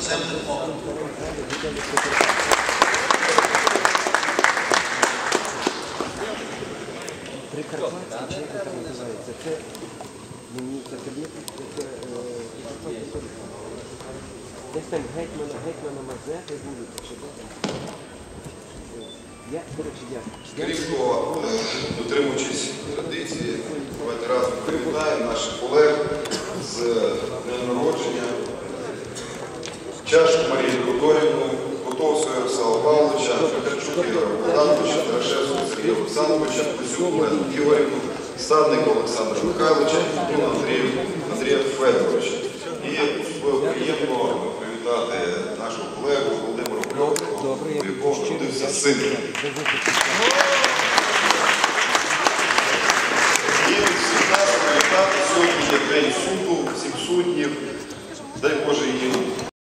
іноземних мов. Десь там гетьмана, гетьмана Мазепи вулиця, чи де? Я, речі, я. Крім того, дотримуючись традиції, давайте разом привітаємо наших колег Чашку Марії Григорівну, Котовського Ярослава Павловича, Федорчук Ігоря Богдановича, Тарашевського Сергія Олександровича, Кузюк Олену Ігорівну, Стадника Олександра Михайловича, Антона Андрія, Федоровича. І приємно привітати нашого колегу Володимира Польовського, Добре, у якого народився син. І всіх нас привітати. Сьогодні є день суду, всіх суддів. Дай Боже їм